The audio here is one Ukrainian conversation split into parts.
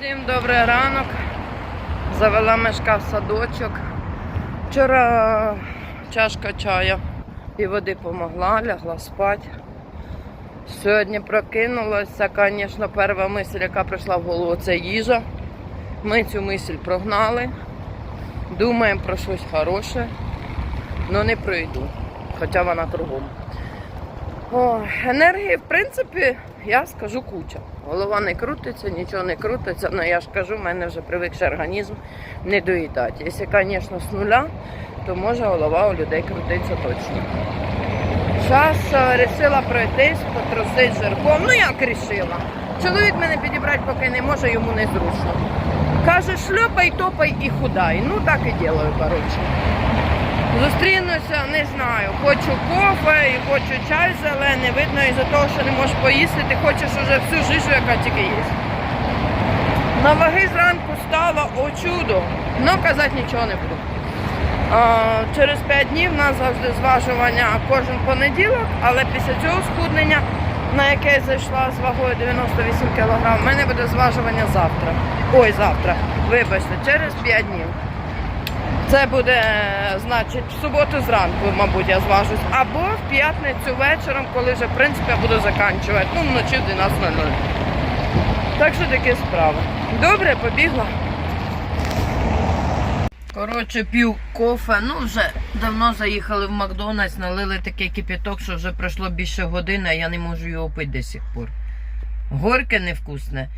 Всім добрий ранок. Завела мешка в садочок. Вчора чашка чая і води помогла, лягла спати. Сьогодні прокинулася, звісно, перша мисль, яка прийшла в голову, це їжа. Ми цю мисль прогнали. Думаємо про щось хороше, але не про їду, хоча вона кругом. О, енергії, в принципі, я скажу куча. Голова не крутиться, нічого не крутиться, але я ж кажу, в мене вже привикший організм не доїдати. Якщо, звісно, з нуля, то може голова у людей крутиться точно. Зараз вирішила пройтись, потрусити жирком. Ну як рішила? Чоловік мене підібрати поки не може, йому не зручно. Каже, шльопай, топай і худай. Ну так і ділаю, коротше. Зустрінуся, не знаю. Хочу кофе і хочу чай зелений. Видно, із-за того, що не можеш поїсти, ти хочеш уже всю жижу, яка тільки є. На ваги зранку стало о чудо. Ну казати нічого не буду. Через 5 днів у нас завжди зважування кожен понеділок, але після цього схуднення, на яке я зайшла з вагою 98 кг, в мене буде зважування завтра. Ой, завтра. Вибачте, через 5 днів. Це буде, значить, в суботу зранку, мабуть, я зважусь. Або в п'ятницю вечором, коли вже, в принципі, я буду закінчувати. Ну, вночі в 12.00. Так що такі справи. Добре, побігла. Коротше, пів кофе. Ну, вже давно заїхали в Макдональдс, налили такий кипяток, що вже пройшло більше години, а я не можу його пити до сих пор. Горьке невкусне.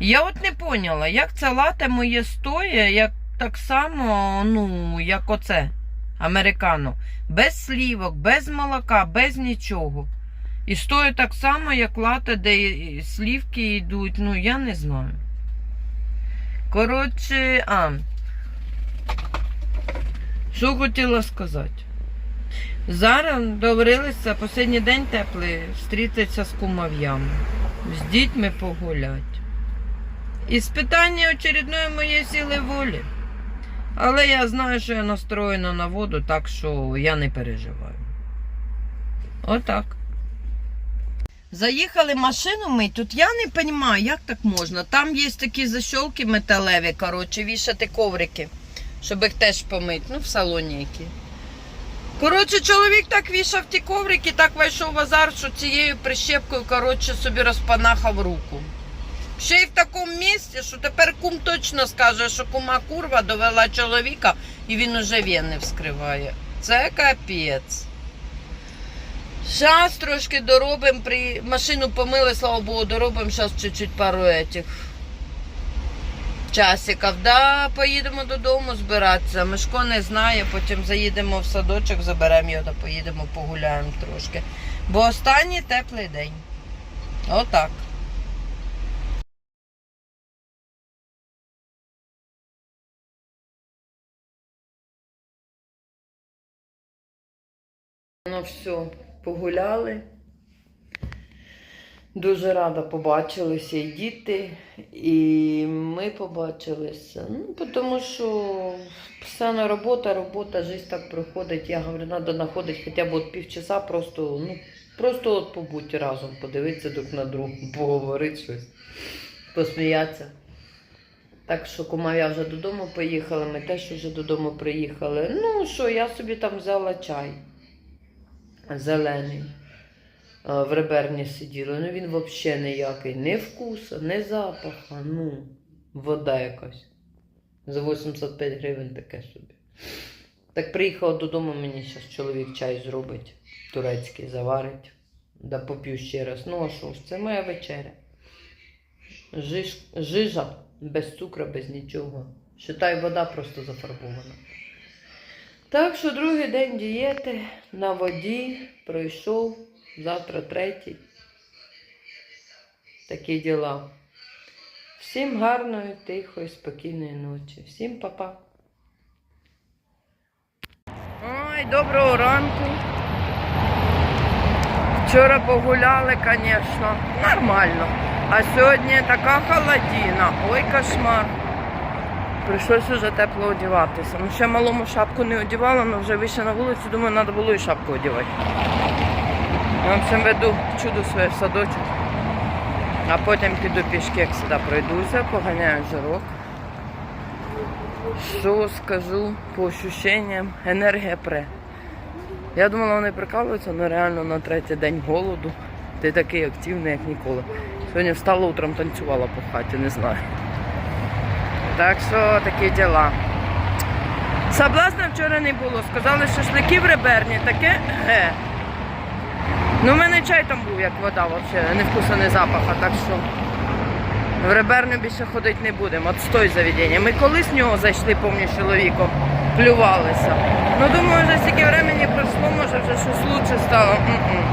Я от не поняла, як це лате моє стоє, як так само, ну, як оце, американо. Без слівок, без молока, без нічого. І стоїть так само, як лате, де слівки йдуть, ну, я не знаю. Коротше, а. Що хотіла сказати? Зараз договорилися, останній день теплий, зустрітися з кумов'ями, з дітьми погулять. Іспитання очередної моєї сили волі. Але я знаю, що я настроєна на воду, так що я не переживаю. Отак. Заїхали машину мить. Тут я не розумію, як так можна. Там є такі защолки металеві, коротше, вішати коврики, щоб їх теж помити. Ну, в салоні які. Коротше, чоловік так вішав ті коврики, так вийшов в азар, що цією прищепкою, коротше, собі розпанахав руку. Ще й в такому місці, що тепер кум точно скаже, що кума курва довела чоловіка і він уже вени вскриває. Це капець. Зараз трошки доробимо, при... машину помили, слава Богу, доробимо зараз чуть-чуть пару етих. Часиків. Да, поїдемо додому збиратися. Мишко не знає, потім заїдемо в садочок, заберемо його та поїдемо погуляємо трошки. Бо останній теплий день. Отак. Ну все, погуляли. Дуже рада побачилися і діти, і ми побачилися. Ну, тому що постійно робота, робота, життя так проходить. Я говорю, треба знаходити хоча б от півчаса, просто, ну, просто от побути разом, подивитися друг на друга, поговорити щось, посміятися. Так що кумов'я вже додому поїхала, ми теж вже додому приїхали. Ну що, я собі там взяла чай зелений. В реберні сиділи. Ну він взагалі ніякий. Ні вкуса, ні запаха. Ну, вода якась. За 85 гривень таке собі. Так приїхала додому, мені зараз чоловік чай зробить. Турецький заварить. Да поп'ю ще раз. Ну а що ж, це моя вечеря. Жиж, жижа без цукру, без нічого. Считай, вода просто зафарбована. Так що другий день дієти на воді пройшов, завтра третій. Такі діла. Всім гарної, тихої, спокійної ночі. Всім па-па. Ой, доброго ранку. Вчора погуляли, звісно, нормально. А сьогодні така холодина. Ой, кошмар. Прийшлось вже тепло одягатися. Ну, ще малому шапку не одягала, але вже вийшла на вулицю, думаю, треба було і шапку одягати. Я в общем веду чудо своє в садочок. А потім піду пішки, як сюди пройдуся, поганяю жирок. Що скажу по ощущенням, енергія пре. Я думала, вони прикалуються, але реально на третій день голоду. Ти такий активний, як ніколи. Сьогодні встала утром танцювала по хаті, не знаю. Так що такі діла. Соблазна вчора не було. Сказали, шашлики в реберні, таке ге. Ну, у мене чай там був, як вода, взагалі, не вкуса, не запаха, так що в реберню більше ходити не будемо. Отстой заведення. Ми колись в нього зайшли, з чоловіком, плювалися. Ну, думаю, вже стільки времени пройшло, може вже щось лучше стало. М-м.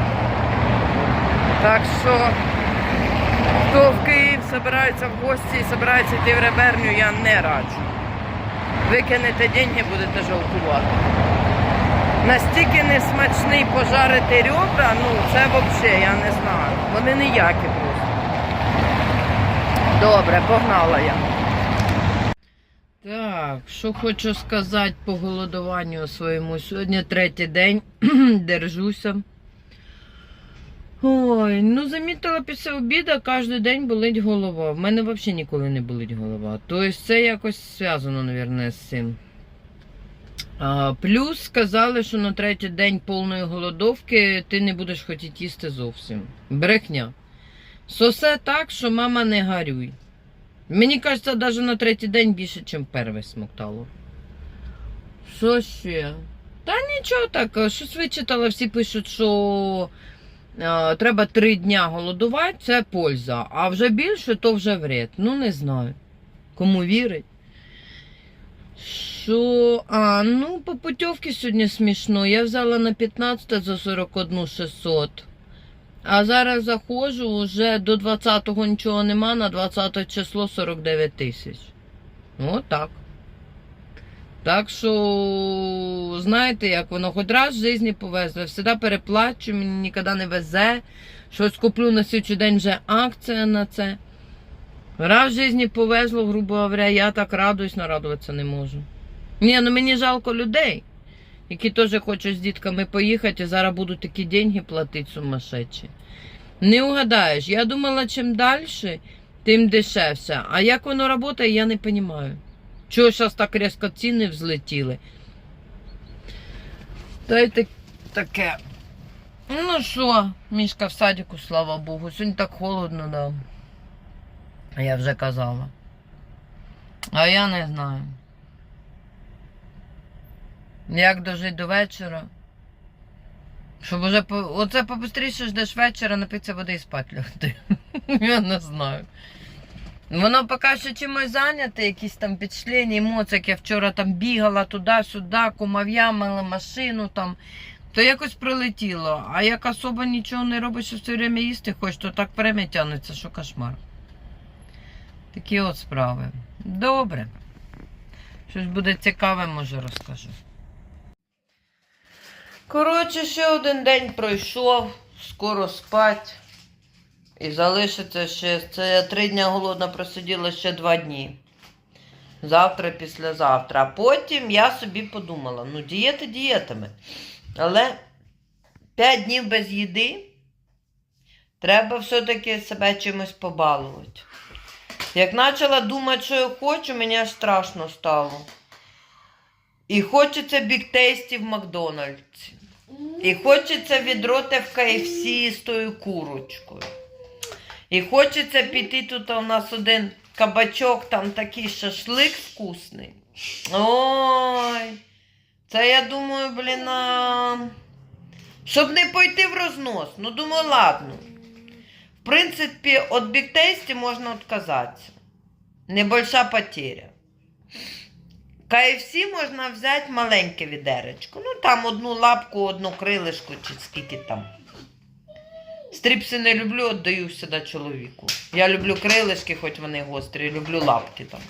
Так що, хто в Київ збирається в гості і збирається йти в реберню, я не раджу. Викинете деньги, будете жалкувати. Настільки несмачний пожарити ребра, ну це взагалі, я не знаю. Вони ніякі просто. Добре, погнала я. Так, що хочу сказати по голодуванню своєму. Сьогодні третій день держуся. Ой, ну замітила після обіду, кожен день болить голова. В мене взагалі ніколи не болить голова. Тобто це якось зв'язано, мабуть, з цим. А, плюс сказали, що на третій день повної голодовки ти не будеш хотіти їсти зовсім. Брехня. Сосе так, що мама не гарюй. Мені кажеться, навіть на третій день більше, ніж перший смоктало. Що ще? Та нічого так, щось вичитала, всі пишуть, що треба три дня голодувати, це польза. А вже більше, то вже вред. Ну, не знаю. Кому вірить. Що? А, ну, по путівці сьогодні смішно. Я взяла на 15 за 41 600. А зараз заходжу, вже до 20-го нічого нема, на 20 число 49 тисяч. Ну, так. Що, знаєте, як воно хоч раз в житті повезло. Я завжди переплачу, мені ніколи не везе. Щось куплю на сьогодні день вже акція на це. Раз в житті повезло, грубо говоря, я так радуюсь, нарадуватися не можу. Ні, ну мені жалко людей, які теж хочуть з дітками поїхати і зараз будуть такі деньги платити сумасшедші. Не угадаєш, я думала, чим далі, тим дешевше. А як воно працює, я не розумію. Чого зараз так різко ціни взлетіли? Так- таке. Ну що, мішка в садику, слава Богу. Сьогодні так холодно, да. А Я вже казала. А я не знаю. Як дожити до вечора? Щоб уже по... оце побистріше ждеш вечора, напитися води і спати лягти. Я не знаю. Воно поки що чимось зайняте, якісь там підшлені емоції, як я вчора там бігала туди-сюди, кумов'ямила машину там, то якось прилетіло. А як особо нічого не робиш, що все время їсти хочеш, то так время тягнеться, що кошмар. Такі от справи. Добре. Щось буде цікаве, може розкажу. Коротше, ще один день пройшов, скоро спать. І залишиться ще. Це я три дня голодна просиділа ще два дні. Завтра, післязавтра. А потім я собі подумала: ну, дієти дієтами. Але 5 днів без їди треба все-таки себе чимось побалувати. Як почала думати, що я хочу, мені аж страшно стало. І хочеться біктейстів в Макдональдсі. І хочеться відроти в KFC з тою курочкою. І хочеться піти тут у нас один кабачок, там такий шашлик вкусний. Ой. Це я думаю, блін. А... Щоб не пойти в рознос. Ну, думаю, ладно. В принципі, від біктейсті можна відказатися. Небольша потеря. KFC можна взяти маленьке відеречко. Ну, там одну лапку, одну крилишку, чи скільки там. Стріпси не люблю, віддаю сюди чоловіку. Я люблю крилишки, хоч вони гострі, люблю лапки там.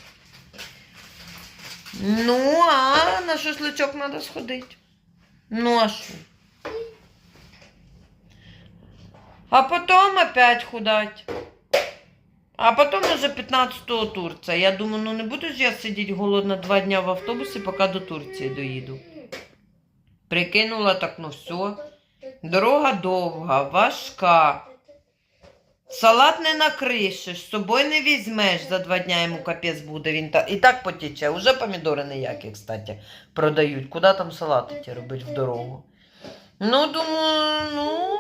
Ну, а на шашличок треба сходити. Ну, а що? А потом опять худать. А потом уже 15-го Турція. Я думаю, ну не буду ж я сидіти голодна два дня в автобусі, поки до Турції доїду. Прикинула так, ну все. Дорога довга, важка. Салат не накришиш, з собою не візьмеш, за два дня йому капець буде. Він та... і так потіче. Уже помідори ніякі, кстати, продають. Куди там салати ті робити в дорогу? Ну, думаю, ну.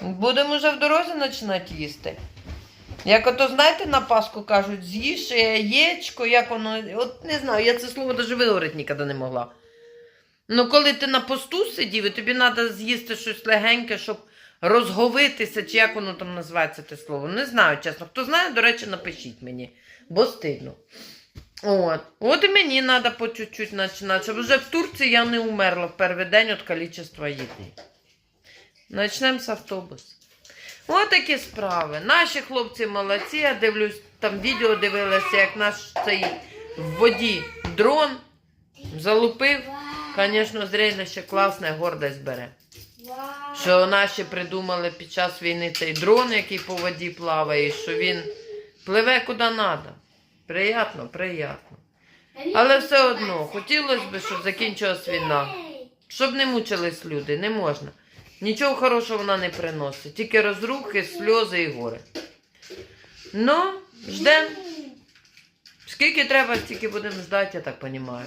Будемо вже в дорозі починати їсти. Як ото, знаєте, на Пасху кажуть, з'їж яєчко, як воно. От не знаю, я це слово навіть виговорити ніколи не могла. Ну, коли ти на посту сидів, і тобі треба з'їсти щось легеньке, щоб розговитися, чи як воно там називається те слово. Не знаю, чесно. Хто знає, до речі, напишіть мені, бо стидно. От. От і мені треба по чуть-чуть починати, вже в Турції я не умерла в перший день від кількості їди. Почнемо з автобусу. Ось такі справи. Наші хлопці молодці. Я дивлюсь, там відео дивилася, як наш цей в воді дрон залупив. Звісно, зрелище класне, гордость бере. Що наші придумали під час війни цей дрон, який по воді плаває, що він пливе куди треба. Приятно, приятно. Але все одно, хотілося б, щоб закінчилась війна. Щоб не мучились люди, не можна. Нічого хорошого вона не приносить. Тільки розрухи, сльози і горе. Ну, ждемо. Скільки треба, стільки будемо ждати, я так розумію.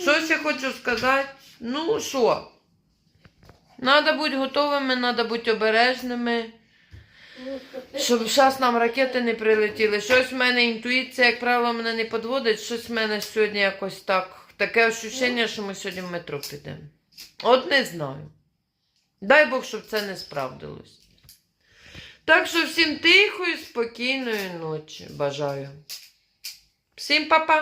Що ще хочу сказати? Ну що? Треба бути готовими, треба бути обережними. Щоб зараз нам ракети не прилетіли. Щось в мене інтуїція, як правило, мене не підводить. Щось в мене сьогодні якось так. Таке ощущення, що ми сьогодні в метро підемо. От не знаю. Дай Бог, щоб це не справдилось. Так що всім тихої, спокійної ночі бажаю. Всім па-па!